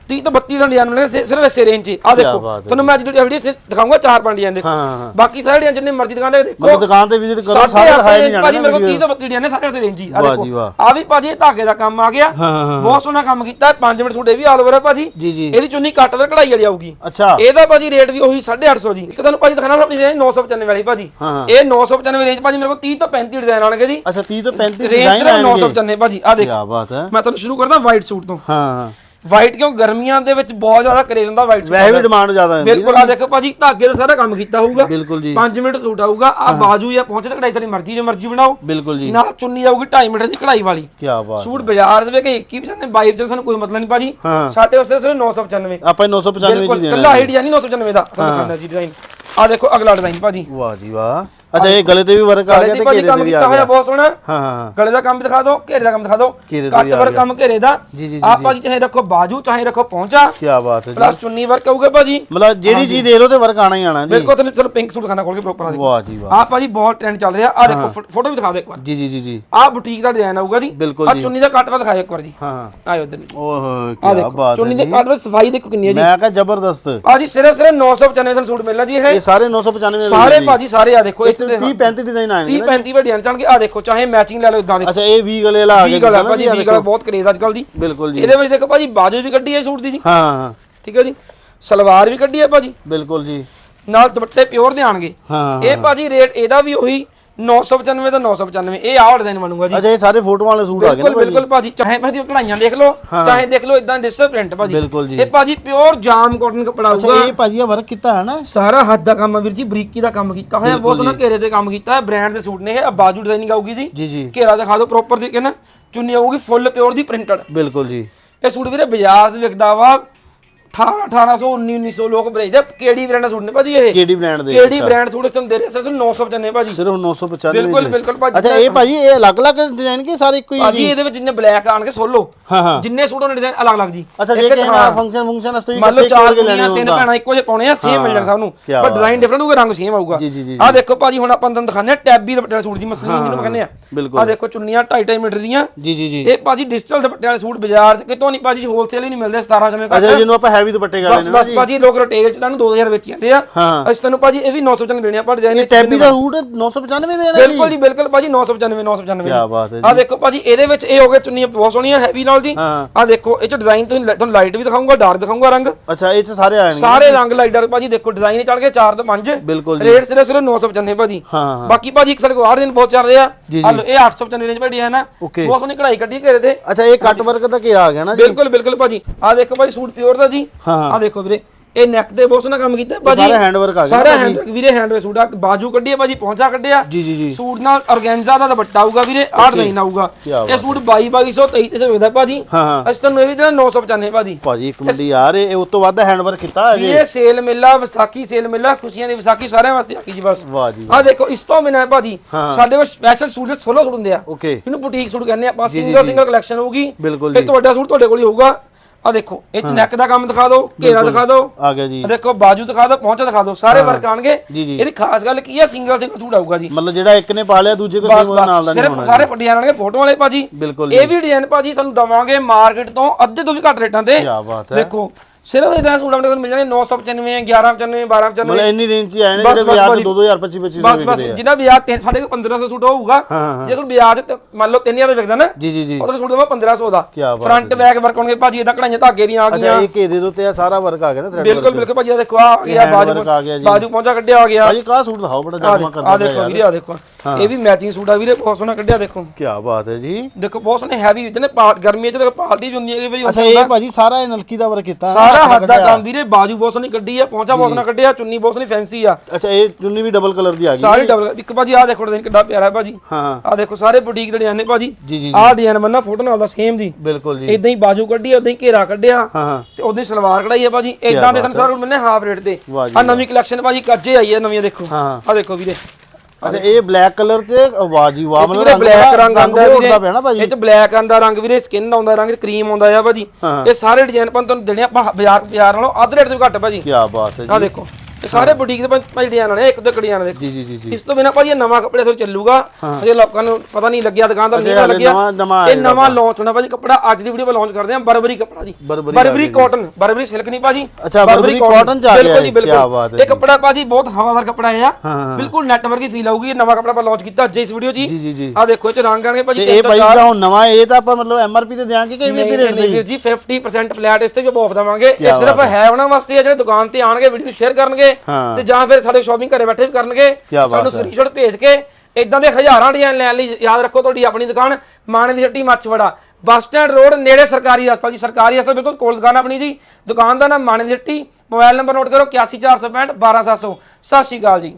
S1: 30 ਤੋਂ 32 ਦਾ ਡਿਜ਼ਾਈਨ ਮਿਲਣਗੇ ਸਿ- ਸਿਰਫ ਇਸੇ ਰੇਂਜ 'ਚ ਆ ਦੇਖੋ
S2: ਬਾਤ ਹੈ।
S1: ਤੁਹਾਨੂੰ ਮੈਂ ਅੱਜ ਦੀ ਵੀਡੀਓ ਇੱਥੇ ਦਿਖਾਉਂਗਾ ਚਾਰ ਪੰਜ ਡਿਜ਼ਾਈਨ ਦੇਖੋ
S2: ਹਾਂ ਹਾਂ ਹਾਂ।
S1: ਬਾਕੀ ਸਾਰੇ ਡਿਜ਼ਾਈਨ ਜਿੰਨੇ ਮਰਜ਼ੀ ਦੁਕਾਨ ਤੇ ਦੇਖੋ
S2: ਮਤਲਬ ਦੁਕਾਨ ਤੇ ਵਿਜ਼ਿਟ ਕਰੋ ਸਾਰੇ ਦਿਖਾਏ ਨਹੀਂ
S1: ਭਾਜੀ ਮੇਰੇ ਕੋਲ 30 ਤੋਂ 32 ਡਿਜ਼ਾਈਨ ਨੇ ਹੱਥ ਰੇਂਜ ਜੀ ਆ
S2: ਵਾਹ
S1: ਦੇਖੋ।
S2: ਵਾਹ।
S1: ਆ ਵੀ ਭਾਜੀ ਇਹ ਧਾਗੇ ਦਾ ਕੰਮ ਆ ਗਿਆ।
S2: ਹਾਂ ਹਾਂ ਹਾਂ।
S1: ਬਹੁਤ ਸੋਹਣਾ ਕੰਮ ਕੀਤਾ 5 ਮਿੰਟ ਇਹ ਵੀ ਆਲ ਓਵਰ ਹੈ ਭਾਜੀ।
S2: ਜੀ ਜੀ।
S1: ਇਹਦੀ ਚੁੰਨੀ ਕੱਟ ਵਰ ਕਢਾਈ ਵਾਲੀ ਆਊਗੀ।
S2: ਅੱਛਾ।
S1: ਇਹਦਾ ਭਾਜੀ ਰੇਟ ਵੀ ਉਹੀ 850 ਜੀ। ਇੱਕ ਤੁਹਾਨੂੰ ਭਾਜੀ ਦਿਖਾਣਾ ਆਪਣੀ ਰੇਂਜ 995 ਵਾਲੀ ਭਾਜੀ।
S2: ਹਾਂ ਹਾਂ।
S1: ਇਹ 995 ਰੇਂਜ ਭਾਜੀ ਮੇਰੇ ਕੋਲ 30 ਤੋਂ 35 ਡਿਜ਼ਾਈਨ ਆਣਗੇ ਜੀ।
S2: ਅੱਛਾ 30 ਤੋਂ 35
S1: ਰੇਂਜ
S2: ਡਿਜ਼ਾਈਨ
S1: ਸਿਰਫ
S2: ਆਣਗੇ
S1: 995 ਭਾਜੀ ਆ ਦੇਖੋ।
S2: ਕੀ ਬਾਤ ਹੈ।
S1: ਮੈਂ ਤੁਹਾਨੂੰ ਸ਼ੁਰੂ ਕਰਦਾ ਵਾਈਟ ਸੂਟ ਤੋਂ।
S2: ਹਾਂ ਹਾਂ।
S1: ਵਾਈਟ ਕਿਉਂ? ਗਰਮੀਆਂ ਦੇ ਵਿੱਚ ਬਹੁਤ ਜ਼ਿਆਦਾ ਕਰੇਜ਼ ਹੁੰਦਾ ਵਾਈਟ ਸੂਟ
S2: ਵੈਸੇ ਵੀ ਡਿਮਾਂਡ ਜ਼ਿਆਦਾ ਹੁੰਦੀ
S1: ਬਿਲਕੁਲ ਆ ਦੇਖੋ ਭਾਜੀ ਧਾਗੇ ਦਾ ਸਾਰਾ ਕੰਮ ਕੀਤਾ ਹੋਊਗਾ।
S2: ਬਿਲਕੁਲ ਜੀ।
S1: 5 ਮਿੰਟ ਸੂਟ ਆਊਗਾ। ਆ ਬਾਜੂ ਜਾਂ ਪਹੁੰਚੇ ਤੇ ਕਢਾਈ ਤੁਹਾਡੀ ਮਰਜ਼ੀ ਜੋ ਮਰਜ਼ੀ ਬਣਾਓ।
S2: ਬਿਲਕੁਲ ਜੀ।
S1: ਨਾਲ ਚੁੰਨੀ ਆਊਗੀ 2.5 ਮੀਟਰ ਦੀ ਕਢਾਈ ਵਾਲੀ।
S2: ਕੀ ਬਾਤ
S1: ਸੂਟ ਬਾਜ਼ਾਰ ਦੇ ਵਿੱਚ 21 ਪਚਾਨੇ 22 ਪਚਾਨੇ ਸਾਨੂੰ ਕੋਈ ਮਤਲਬ ਨਹੀਂ ਭਾਜੀ।
S2: ਹਾਂ।
S1: ਸਾਡੇ ਉਸੇ ਸਿਰਫ 995
S2: ਆਪਾਂ 995 ਚ
S1: ਬਿਲਕੁਲ ਕੱਲਾ ਆਈਡੀ ਨਹੀਂ 995 ਦਾ। ਦਿਖਾਉਂਦਾ ਜੀ ਡਿਜ਼ਾਈਨ ਆ ਦੇਖੋ ਅਗਲਾ ਡਿਜ਼ਾਈਨ ਭਾਜੀ।
S2: ਵਾਹ ਜੀ ਵਾਹ। ਅੱਛਾ ਇਹ ਗਲੇ ਤੇ ਵੀ ਵਰਕ ਆ ਗਿਆ
S1: ਦੀ
S2: ਤੇ ਘੇਰੇ ਤੇ ਵੀ ਆ ਗਿਆ।
S1: ਬਹੁਤ ਸੋਹਣਾ।
S2: ਹਾਂ ਹਾਂ।
S1: ਗਲੇ ਦਾ ਕੰਮ ਵੀ ਦਿਖਾ ਦਿਓ ਘੇਰੇ ਦਾ ਕੰਮ ਦਿਖਾ ਦਿਓ
S2: ਤੇ
S1: ਕੱਟ
S2: ਵੀ ਆ
S1: ਵਰ
S2: ਗਿਆ।
S1: ਕੰਮ ਘੇਰੇ ਦਾ। ਆਪ ਭਾਜੀ ਚਾਹੇ ਰੱਖੋ ਬਾਜੂ ਚਾਹੇ ਰੱਖੋ ਪਹੁੰਚਾ
S2: ਕੀ ਬਾਤ ਹੈ ਜੀ।
S1: ਪਲੱਸ ਚੁੰਨੀ ਵਰਕ ਆਊਗਾ ਭਾਜੀ।
S2: ਮਤਲਬ ਜਿਹੜੀ ਚੀਜ਼ ਦੇ ਲੋ ਤੇ ਵਰਕ ਆਣਾ ਹੀ ਆਣਾ ਜੀ।
S1: ਬਿਲਕੁਲ ਤੁਹਾਨੂੰ ਚਲੋ ਪਿੰਕ ਸੂਟ ਖਾਣਾ ਖੋਲ ਕੇ ਪ੍ਰੋਪਰ ਆ ਦੇਖੋ।
S2: ਵਾਹ ਜੀ ਵਾਹ।
S1: ਆ ਭਾਜੀ ਬਹੁਤ ਟ੍ਰੈਂਡ ਚੱਲ ਰਿਹਾ। ਆ ਦੇਖੋ ਫੋਟੋ ਵੀ ਦਿਖਾ ਦਿਓ ਇੱਕ ਵਾਰ।
S2: ਜੀ ਜੀ ਜੀ ਜੀ।
S1: ਆ ਬੁਟੀਕ ਦਾ ਡਿਜ਼ਾਈਨ ਆਊਗਾ ਜੀ।
S2: ਬਿਲਕੁਲ
S1: ਆ। ਚੁੰਨੀ ਦਾ ਕੱਟ ਵਾ ਦਿਖਾਓ ਇੱਕ ਵਾਰ ਜੀ।
S2: ਹਾਂ।
S1: ਆਇਓ ਇੱਧਰ।
S2: ਓਹ ਕੀ ਬਾਤ
S1: ਚੁੰਨੀ ਦੇ ਕੱਟ ਵਿੱਚ ਸਫ਼ਾਈ ਦੇਖੋ ਕਿੰਨੀ ਹੈ ਜੀ।
S2: ਮੈਂ ਕਹਾ ਜ਼ਬਰਦਸਤ।
S1: ਆ ਜੀ ਸਿਰਫ ਸਿਰਫ 995 ਦਾ ਸੂਟ ਮਿਲਣਾ ਜੀ ਇਹ।
S2: ਇਹ ਸਾਰੇ 995 ਦੇ
S1: ਸਾਰੇ ਭਾਜੀ ਸਾਰੇ ਆ ਦੇਖੋ
S2: ਇੱਕ 30 35 ਡਿਜ਼ਾਈਨ ਆਣਗੇ
S1: 30 35 ਵੱਡੀਆਂ ਚਾਣਗੇ ਆ ਦੇਖੋ ਚਾਹੇ ਮੈਚਿੰਗ ਲੈ ਲਓ ਇਦਾਂ ਦੇ।
S2: ਅੱਛਾ ਇਹ 20 ਗਲੇ ਵਾਲਾ ਆ ਗਿਆ
S1: 20 ਗਲਾ
S2: ਜੀ,
S1: ਭਾਜੀ
S2: ਆਹ
S1: 20 ਗਲਾ ਬਹੁਤ ਕਰੇਜ਼ ਅੱਜ ਕੱਲ ਦੀ।
S2: ਬਿਲਕੁਲ ਜੀ।
S1: ਇਹਦੇ ਵਿੱਚ ਦੇਖੋ ਭਾਜੀ ਬਾਜੂ ਵੀ ਕੱਢੀ ਹੈ ਸੂਟ ਦੀ ਜੀ।
S2: ਹਾਂ ਹਾਂ।
S1: ਠੀਕ ਹੈ ਜੀ? ਸਲਵਾਰ ਵੀ ਕੱਢੀ ਹੈ ਭਾਜੀ।
S2: ਬਿਲਕੁਲ ਜੀ।
S1: ਨਾਲ ਦੁਪੱਟੇ ਪਿਓਰ ਦੇ ਆਣਗੇ
S2: ਹਾਂ
S1: ਇਹ ਭਾਜੀ ਰੇਟ ਇਹਦਾ ਵੀ ਉਹੀ 995 ਦਾ 995 ਇਹ ਆਹ ਡਿਜ਼ਾਈਨ ਬਣੂਗਾ ਜੀ।
S2: ਅੱਛਾ ਇਹ ਸਾਰੇ ਫੋਟੋਆਂ ਵਾਲੇ ਸੂਟ ਆ ਗਏ
S1: ਬਿਲਕੁਲ ਬਿਲਕੁਲ ਭਾਜੀ। ਚਾਹੇ ਭਾਜੀ ਕਢਾਈਆਂ ਦੇਖ ਲਓ ਚਾਹੇ ਦੇਖ ਲਓ ਇਦਾਂ ਡਿਜੀਟਲ ਪ੍ਰਿੰਟ ਭਾਜੀ।
S2: ਬਿਲਕੁਲ ਜੀ।
S1: ਇਹ ਭਾਜੀ ਪਿਓਰ ਜਾਮ ਕਾਟਨ ਕੱਪੜਾ
S2: ਅੱਛਾ
S1: ਹੋਊਗਾ।
S2: ਇਹ ਭਾਜੀ ਆ ਵਰਕ ਕੀਤਾ ਹੈ ਨਾ?
S1: ਸਾਰਾ ਹੱਥ ਦਾ ਕੰਮ ਵੀਰ ਜੀ ਬਰੀਕੀ ਦਾ ਕੰਮ ਕੀਤਾ ਹੋਇਆ। ਬਹੁਤ ਸੋਹਣਾ ਘੇਰੇ ਤੇ ਕੰਮ ਕੀਤਾ ਹੈ ਬ੍ਰਾਂਡ ਦੇ ਸੂਟ ਨੇ ਇਹ। ਬਾਜੂ ਡਿਜ਼ਾਈਨਿੰਗ ਆਊਗੀ ਜੀ। ਘੇਰਾ ਦਿਖਾ ਦਿਓ ਪ੍ਰੋਪਰ ਤਰੀਕੇ ਨਾਲ। ਚੁੰਨੀ ਆਊਗੀ ਫੁੱਲ ਪਿਓਰ ਦੀ ਪ੍ਰਿੰਟਡ
S2: ਬਿਲਕੁਲ ਜੀ।
S1: ਇਹ ਸੂਟ ਵੀਰੇ ਬਾਜ਼ਾਰ 'ਚ ਵਿਕਦਾ ਵਾ। 18 1800 1900 ਲੋਕ ਆ। ਕਿਹੜੀ ਬ੍ਰਾਂਡ ਦਾ ਸੂਟ ਨੇ ਭਾਜੀ ਇਹ?
S2: ਕਿਹੜੀ ਬ੍ਰਾਂਡ ਦੇ
S1: ਕਿਹੜੀ ਬ੍ਰਾਂਡ ਸੂਟ ਤੁਹਾਨੂੰ ਦੇ ਰਹੇ? ਸਿਰਫ 995 ਭਾਜੀ।
S2: ਸਿਰਫ 995
S1: ਬਿਲਕੁਲ ਬਿਲਕੁਲ ਭਾਜੀ।
S2: ਅੱਛਾ ਇਹ ਭਾਜੀ ਇਹ ਅਲੱਗ-ਅਲੱਗ ਡਿਜ਼ਾਈਨ ਕੇ ਸਾਰੇ ਇੱਕੋ ਹੀ
S1: ਭਾਜੀ ਇਹਦੇ ਵਿੱਚ ਜਿੰਨੇ ਬਲੈਕ ਆਣਗੇ ਸੋਲੋ ਜਿੰਨੇ ਸੂਟ ਉਹਨੇ ਡਿਜ਼ਾਈਨ ਅਲੱਗ-ਅਲੱਗ ਜੀ।
S2: ਅੱਛਾ ਜੇ
S1: ਹਾਂ।
S2: ਫੰਕਸ਼ਨ ਫੰਕਸ਼ਨ ਵਾਸਤੇ
S1: ਮੰਨ ਲਓ ਚਾਰ ਕੁੜੀਆਂ ਤਿੰਨ। ਭੈਣਾਂ ਇੱਕੋ ਜਿਹੇ ਪਾਉਣੇ ਆ ਸੇਮ ਮਿਲ ਜਾਣ ਸਾਨੂੰ। ਪਰ ਡਿਜ਼ਾਈਨ ਡਿਫਰੈਂਟ ਹੋਊਗਾ ਰੰਗ ਸੇਮ ਆਊਗਾ।
S2: ਜੀ, ਜੀ, ਜੀ,
S1: ਆਹ ਦੇਖੋ ਭਾਜੀ ਹੁਣ ਆਪਾਂ ਤੁਹਾਨੂੰ ਦਿਖਾਉਂਦੇ ਆ ਟੈਬੀ ਦੁਪੱਟੇ ਵਾਲੇ ਸੂਟ ਦੀ ਮਸਲੀਨ ਜਿਹਨੂੰ ਕਹਿੰਦੇ ਆ। ਆਹ ਦੇਖੋ ਚੁੰਨੀਆਂ 2.5 ਮੀਟਰ ਦੀਆਂ।
S2: ਜੀ ਜੀ ਜੀ।
S1: ਇਹ ਭਾਜੀ ਡਿਜੀਟਲ ਦੁਪੱਟੇ ਵਾਲੇ ਸੂਟ ਬਾਜ਼ਾਰ 'ਚ ਕਿਤੋਂ ਨਹੀਂ ਭਾਜੀ ਹੋਲਸੇਲ ਹੀ ਨਹੀਂ ਮਿਲਦੇ 17 ਜਣੇ
S2: ਅੱਛਾ ਜਿਹਨੂੰ ਆਪਾਂ ਹੈਵੀ ਦੁਪੱਟੇ
S1: ਬਸ
S2: ਲੈਣੇ
S1: ਬਸ ਭਾਜੀ ਲੋਕ ਰਿਟੇਲ 'ਚ ਤੁਹਾਨੂੰ 2000 ਵਿੱਚ ਜਾਂਦੇ ਆ।
S2: ਹਾਂ।
S1: ਅਸੀਂ ਤੁਹਾਨੂੰ ਭਾਜੀ ਇਹ ਵੀ 995 ਦੇਣੇ ਆ ਪਰ ਡਿਜ਼ਾਈਨ
S2: ਟੈਬੀ ਦਾ ਰੂਟ 995 ਦੇ
S1: ਬਿਲਕੁਲ ਜੀ ਬਿਲਕੁਲ ਭਾਜੀ 995 995
S2: ਕੀ ਬਾਤ ਹੈ
S1: ਆ ਦੇਖੋ ਭਾਜੀ ਇਹਦੇ ਵਿੱਚ ਇਹ ਹੋ ਗਏ ਚੁੰਨੀਆਂ ਬਹੁਤ ਸੋਹਣੀਆਂ ਹੈਵੀ ਨਾਲ ਜੀ
S2: ਹਾਂ।
S1: ਆ ਦੇਖੋ ਇਹ ਚ ਡਿਜ਼ਾਈਨ ਤੁਹਾਨੂੰ ਲਾਈਟ ਵੀ ਦਿਖਾਉਂਗਾ ਡਾਰਕ ਦਿਖਾਉਂਗਾ ਰੰਗ।
S2: ਅੱਛਾ ਇਹ ਚ ਸਾਰੇ ਆਣਗੇ
S1: ਸਾਰੇ ਰੰਗ ਲਾਈਟਰ ਭਾਜੀ ਦੇਖੋ ਡਿਜ਼ਾਈਨ ਚੜ ਗਏ 4 ਤੋਂ 5
S2: ਬਿਲਕੁਲ ਜੀ।
S1: ਰੇਟ ਸਿਰਫ ਸਿਰਫ 995 ਭਾਜੀ।
S2: ਹਾਂ ਹਾਂ।
S1: ਬਾਕੀ ਭਾਜੀ ਇੱਕ ਸਾਡੇ ਕੋਲ 8 ਦਿਨ ਬਹੁਤ ਚੱਲ ਰਿਹਾ।
S2: ਜੀ,
S1: ਆ ਲਓ, ਇਹ 895 ਰੇਂਜ ਭਾਜੀ ਹੈ ਨਾ। ਬਹੁਤ ਸੋਹਣੀ ਕਢਾਈ ਕੱਢੀ ਘੇਰੇ ਤੇ।
S2: ਅੱਛਾ ਇਹ ਕੱਟ ਵਰਕ ਦਾ ਘੇਰਾ ਆ ਗਿਆ ਨਾ ਜੀ।
S1: ਬਿਲਕੁਲ ਬਿਲਕੁਲ ਭਾਜੀ। ਆ ਦੇਖੋ ਭਾਜੀ ਸੂਟ ਪਿਓਰ ਦਾ ਜੀ।
S2: ਹਾਂ।
S1: ਆ ਦੇਖੋ ਵੀਰੇ ਇਹ ਨੈਕ ਤੇ ਬਹੁਤ ਸੋਹਣਾ ਕੰਮ ਕੀਤਾ ਭਾਜੀ
S2: ਸਾਰਾ ਹੈਂਡਵਰਕ ਆ ਗਿਆ
S1: ਸਾਰਾ ਹੈਂਡ ਵੀਰੇ ਹੈਂਡ ਸੂਟ ਆ ਬਾਜੂ ਕੱਢੀ ਆ ਭਾਜੀ ਪਹੁੰਚਾ ਕੱਢਿਆ।
S2: ਜੀ ਜੀ ਜੀ।
S1: ਸੂਟ ਨਾਲ ਆਰਗੈਂਜ਼ਾ ਦਾ ਦੁਪੱਟਾ ਆਊਗਾ ਵੀਰੇ ਆਹ ਡਿਜ਼ਾਈਨ ਆਊਗਾ।
S2: ਕਿਆ
S1: ਇਹ ਸੂਟ 22 2223 ਤੇ ਵੇਚਦਾ ਭਾਜੀ
S2: ਹਾਂ ਹਾਂ।
S1: ਅਸੀਂ ਤੁਹਾਨੂੰ ਇਹ ਵੀ ਦੇਣਾ 995 ਭਾਜੀ
S2: ਭਾਜੀ ਇੱਕ ਮਿੰਟ ਯਾਰ ਇਹ ਉਸ ਤੋਂ ਵੱਧ ਹੈਂਡਵਰਕ ਕੀਤਾ ਹੈ
S1: ਇਹ ਸੇਲ ਮੇਲਾ ਵਿਸਾਖੀ ਸੇਲ ਮੇਲਾ ਖੁਸ਼ੀਆਂ ਦੀ ਵਿਸਾਖੀ ਸਾਰਿਆਂ ਵਾਸਤੇ ਆਕੀ ਜੀ ਬਸ।
S2: ਵਾਹ ਜੀ
S1: ਆਹ ਦੇਖੋ ਇਸ ਤੋਂ ਬਿਨਾਂ ਭਾਜੀ
S2: ਹਾਂ।
S1: ਸਾਡੇ ਕੋਲ ਸਪੈਸ਼ਲ ਸੂਟ ਦੇ 16 ਸੂਟ ਹੁੰਦੇ ਆ।
S2: ਓਕੇ।
S1: ਇਹਨੂੰ ਬੁਟੀਕ ਸੂਟ ਕਹਿੰਦੇ ਆ ਆਪਾਂ ਸਿੰਗਲ। ਸਿੰਗਲ ਕਲੈਕਸ਼ਨ ਹੋਊਗੀ।
S2: ਬਿਲਕੁਲ
S1: ਇਹ
S2: ਜੀ।
S1: ਤੁਹਾਡਾ ਸੂਟ ਤੁਹਾਡੇ ਕੋਲ ਹੀ ਹੋਊਗਾ। ਆ ਦੇਖੋ ਇਹ ਚ ਨੈਕ ਦਾ ਕੰਮ ਦਿਖਾ ਦਿਓ ਘੇਰਾ ਦਿਖਾ ਦਿਓ
S2: ਆ ਗਿਆ ਜੀ।
S1: ਆ ਦੇਖੋ ਬਾਜੂ ਦਿਖਾ ਦਿਓ ਪਹੁੰਚਾ ਦਿਖਾ ਦਿਓ ਸਾਰੇ ਵਰਕ ਆਣਗੇ। ਇਹਦੀ ਖਾਸ ਗੱਲ ਕੀ ਆ ਸਿੰਗਲ ਸਿੰਗਲ ਸੂਟ ਆਊਗਾ ਜੀ।
S2: ਮਤਲਬ ਜਿਹੜਾ ਇੱਕ ਨੇ ਪਾ ਲਿਆ ਦੂਜੇ ਕੋਲ ਨਾਲ ਦਾ ਨਹੀਂ
S1: ਸਿਰਫ ਸਾਰੇ ਫੱਡੀਆਂ ਆਣਗੇ ਫੋਟੋ ਵਾਲੇ ਭਾਜੀ। ਇਹ ਵੀ ਡਿਜ਼ਾਈਨ ਭਾਜੀ ਤੁਹਾਨੂੰ ਦਵਾਂਗੇ ਮਾਰਕੀਟ ਤੋਂ ਅੱਧੇ ਤੋਂ ਵੀ ਘੱਟ ਰੇਟਾਂ ਤੇ।
S2: ਕੀ ਬਾਤ ਹੈ।
S1: ਦੇਖੋ ਸਿਰਫ ਇਹਦਾ ਸੂਟ ਆਪਣੇ ਕੋਲ ਮਿਲ ਜਾਣੇ 995 1195 1295
S2: ਮਤਲਬ ਇੰਨੀ ਰੇਂਜ 'ਚ ਆਏ ਨੇ ਜਿਹੜੇ
S1: ਭਾਜੀ।
S2: ਤੋਂ 2000 25 25
S1: ਬਸ ਬਸ ਜਿਹਦਾ ਕੋਲ 1500 ਸੂਟ ਹੋਊਗਾ। ਜੇ ਤੁਹਾਨੂੰ ਬਾਜ਼ਾਰ ਤੇ ਮੰਨ ਲਓ 3000 ਦਾ ਵਿਕਦਾ ਨਾ
S2: ਜੀ ਜੀ ਜੀ।
S1: ਉਹਦਾ ਸੂਟ ਦੇਵਾਂ 1500 ਦਾ। ਫਰੰਟ ਬੈਕ ਵਰਕ ਹੋਣਗੇ ਭਾਜੀ ਇਹਦਾ ਕਢਾਈਆਂ ਧਾਗੇ ਦੀਆਂ ਆ
S2: ਅੱਛਾ
S1: ਗਈਆਂ।
S2: ਇਹ ਘੇਰੇ ਦੇ ਉੱਤੇ ਆ ਸਾਰਾ ਵਰਕ ਆ ਗਿਆ ਨਾ ਥ੍ਰੈਡ
S1: ਬਿਲਕੁਲ ਬਿਲਕੁਲ ਭਾਜੀ ਆਹ ਦੇਖੋ ਆ ਗਿਆ ਬਾਜੂ
S2: ਆ।
S1: ਬਾਜੂ ਪਹੁੰਚਾ ਕੱਢਿਆ ਆ ਗਿਆ।
S2: ਭਾਜੀ ਕਾਹ ਸੂਟ ਦਿਖਾਓ ਬੜਾ
S1: ਆ ਦੇਖੋ
S2: ਕਰਦਾ
S1: ਆ ਦੇਖੋ ਵੀਰੇ ਆ ਦੇਖੋ। ਇਹ ਵੀ ਮੈਚਿੰਗ ਸੂਟ ਆ ਵੀਰੇ ਬਹੁਤ ਸੋਹਣਾ ਕੱਢਿਆ ਦੇਖੋ।
S2: ਕੀ ਬਾਤ ਹੈ ਜੀ।
S1: ਦੇਖੋ ਬਹੁਤ ਸੋਹਣੇ ਹੈਵੀ ਜਿਹਨੇ ਗਰਮੀਆਂ ਚ ਪਾਰਟੀ ਵੀ ਹੁੰਦੀ ਹੈ ਕਈ ਵਾਰੀ
S2: ਅੱਛਾ ਇਹ ਭਾਜੀ ਸਾਰਾ ਇਹ ਨਲਕੀ ਦਾ ਵਰਕ ਕੀਤਾ
S1: ਸਾਰਾ ਹੱਥ ਦਾ ਕੰਮ ਵੀਰੇ ਬਾਜੂ ਬਹੁਤ ਸੋਹਣੀ ਕੱਢੀ ਆ ਪਹੁੰਚਾ ਬਹੁਤ ਸੋਹਣਾ ਕੱਢਿਆ ਚੁੰਨੀ ਬਹੁਤ ਸੋਹਣੀ ਫੈਂਸੀ ਆ।
S2: ਅੱਛਾ ਇਹ ਚੁੰਨੀ ਵੀ ਡਬਲ ਕਲਰ ਦੀ ਆ ਗਈ।
S1: ਸਾਰੀ ਡਬਲ ਇੱਕ ਭਾਜੀ ਆ ਦੇਖੋ ਡਿਜ਼ਾਈਨ ਕਿੱਡਾ ਪਿਆਰਾ ਹੈ ਭਾਜੀ।
S2: ਹਾਂ।
S1: ਆ ਦੇਖੋ ਸਾਰੇ ਬੁਟੀਕ ਦੇ ਡਿਜ਼ਾਈਨ ਨੇ ਭਾਜੀ
S2: ਜੀ ਜੀ
S1: ਆਹ ਡਿਜ਼ਾਈਨ ਬੰਨਾ ਫੋਟੋ ਨਾਲ ਦਾ ਸੇਮ ਦੀ
S2: ਬਿਲਕੁਲ ਜੀ।
S1: ਇਦਾਂ ਹੀ ਬਾਜੂ ਕੱਢੀ ਉਦਾਂ ਹੀ ਘੇਰਾ ਕੱਢਿਆ। ਤੇ ਉਦਾਂ ਹੀ ਸਲਵਾਰ ਕਢਾਈ ਆ ਭਾਜੀ। ਇਦਾਂ ਦੇ ਸਾਨੂੰ ਸਾਰੇ ਮਿਲਨੇ ਹਾਫ ਰੇਟ ਤੇ ਆ ਨਵੀਂ ਕਲੈਕਸ਼ਨ ਭਾਜੀ ਕੱਜੇ ਆਈ ਹੈ ਨਵੀਆਂ ਦੇਖੋ। ਆ ਦੇਖੋ ਵੀਰੇ।
S2: ਅੱਛਾ ਇਹ ਬਲੈਕ ਕਲਰ 'ਚ ਵਾਹ ਜੀ ਵਾਹ
S1: ਵੀਰੇ ਬਲੈਕ ਰੰਗ ਆਉਂਦਾ
S2: ਵੀ
S1: ਵੀਰੇ। ਇਹ ਚ ਬਲੈਕ ਆਂਦਾ ਰੰਗ ਵੀਰੇ ਸਕਿਨ ਆਉਂਦਾ ਰੰਗ ਕਰੀਮ ਆਉਂਦਾ ਆ ਭਾਜੀ। ਇਹ ਸਾਰੇ ਡਿਜ਼ਾਈਨ ਆਪਾਂ ਤੁਹਾਨੂੰ ਦੇਣੇ ਆਪਾਂ ਬਾਜ਼ਾਰ ਬਾਜ਼ਾਰ ਨਾਲੋਂ ਅੱਧ ਰੇਟ ਤੋਂ ਘੱਟ ਭਾਜੀ।
S2: ਕੀ ਬਾਤ ਹੈ
S1: ਆ
S2: ਜੀ।
S1: ਦੇਖੋ। ਇਹ ਸਾਰੇ ਬੁਟੀਕ ਦੇ ਭਾਜੀ ਡਿਜ਼ਾਈਨ ਨੇ ਇੱਕ ਦੋ ਕੜੀਆਂ ਦੇਖੋ
S2: ਜੀ ਜੀ ਜੀ ਜੀ।
S1: ਇਸ ਤੋਂ ਬਿਨਾ ਭਾਜੀ ਇਹ ਨਵਾਂ ਕੱਪੜੇ ਸੋ ਚੱਲੂਗਾ। ਅਜੇ ਲੋਕਾਂ ਨੂੰ ਪਤਾ ਨਹੀਂ ਲੱਗਿਆ ਦੁਕਾਨਦਾਰ ਨਹੀਂ ਪਤਾ ਲੱਗਿਆ। ਇਹ ਨਵਾਂ ਲਾਂਚ ਹੋਣਾ ਭਾਜੀ ਕੱਪੜਾ ਅੱਜ ਦੀ ਵੀਡੀਓ 'ਤੇ ਲਾਂਚ ਕਰਦੇ ਹਾਂ ਬਰਬਰੀ ਕੱਪੜਾ ਜੀ।
S2: ਬਰਬਰੀ ਆ
S1: ਕਾਟਨ ਬਰਬਰੀ ਸਿਲਕ ਨਹੀਂ ਭਾਜੀ।
S2: ਅੱਛਾ, ਬਰਬਰੀ cotton 'ਚ ਆ ਗਿਆ
S1: ਬਿਲਕੁਲ ਜੀ ਬਿਲਕੁਲ।
S2: ਬਾਤ ਹੈ
S1: ਇਹ ਕੱਪੜਾ ਭਾਜੀ ਬਹੁਤ ਹਵਾਦਾਰ ਕੱਪੜਾ ਹੈ ਆ
S2: ਹਾਂ।
S1: ਬਿਲਕੁਲ ਨੈਟਵਰਕ ਦੀ ਫੀਲ ਆਊਗੀ ਇਹ ਨਵਾਂ ਕੱਪੜਾ ਆਪਾਂ ਲਾਂਚ ਕੀਤਾ ਅੱਜ ਇਸ ਵੀਡੀਓ 'ਚ
S2: ਜੀ। ਜੀ ਜੀ
S1: ਆ ਦੇਖੋ ਇਹ ਚ ਰੰਗ ਆਣਗੇ ਭਾਜੀ
S2: ਇਹ ਭਾਈ ਜਿਹੜਾ ਹੁਣ ਨਵਾਂ ਇਹ ਤਾਂ ਆਪਾਂ ਮਤਲਬ ਐਮਆਰਪੀ ਤੇ ਦਿਆਂਗੇ ਕਿ ਵੀ ਰੇਟ
S1: ਜੀ 50% ਫਲੈਟ ਇਸ ਤੇ ਵੀ ਆਫ ਦਵਾਂਗੇ। ਇਹ ਸਿਰਫ ਹੈ। ਉਹਨਾਂ ਵਾਸਤੇ ਆ ਜਿਹੜੇ ਦੁਕਾਨ ਤੇ ਆਣਗੇ ਵੀਡੀਓ ਸ਼ੇਅਰ ਕਰਨਗੇ।
S2: ਹਾਂ।
S1: ਤੇ ਜਾਂ ਫਿਰ ਸਾਡੇ ਸ਼ਾਪਿੰਗ ਘਰੇ ਬੈਠੇ ਵੀ ਕਰਨਗੇ ਸਾਨੂੰ। ਸਕਰੀਨਸ਼ਾਟ ਭੇਜ ਕੇ ਇਦਾਂ ਦੇ ਹਜ਼ਾਰਾਂ ਡਿਜ਼ਾਈਨ ਲੈਣ ਲਈ ਯਾਦ ਰੱਖੋ ਤੁਹਾਡੀ ਆਪਣੀ ਦੁਕਾਨ ਮਾਣੇ ਦੀ ਹੱਟੀ ਮੱਛਵੜਾ ਬੱਸ ਸਟੈਂਡ ਰੋਡ ਨੇੜੇ ਸਰਕਾਰੀ ਹਸਪਤਾਲ ਜੀ ਸਰਕਾਰੀ ਹਸਪਤਾਲ ਬਿਲਕੁਲ ਕੋਲ ਦੁਕਾਨ ਆਪਣੀ ਜੀ। ਦੁਕਾਨ ਦਾ ਨਾਮ ਮਾਣੇ ਦੀ ਹੱਟੀ ਮੋਬਾਈਲ ਨੰਬਰ ਨੋਟ ਕਰੋ 8146512700 ਸਤਿ ਸ਼੍ਰੀ ਅਕਾਲ ਜੀ।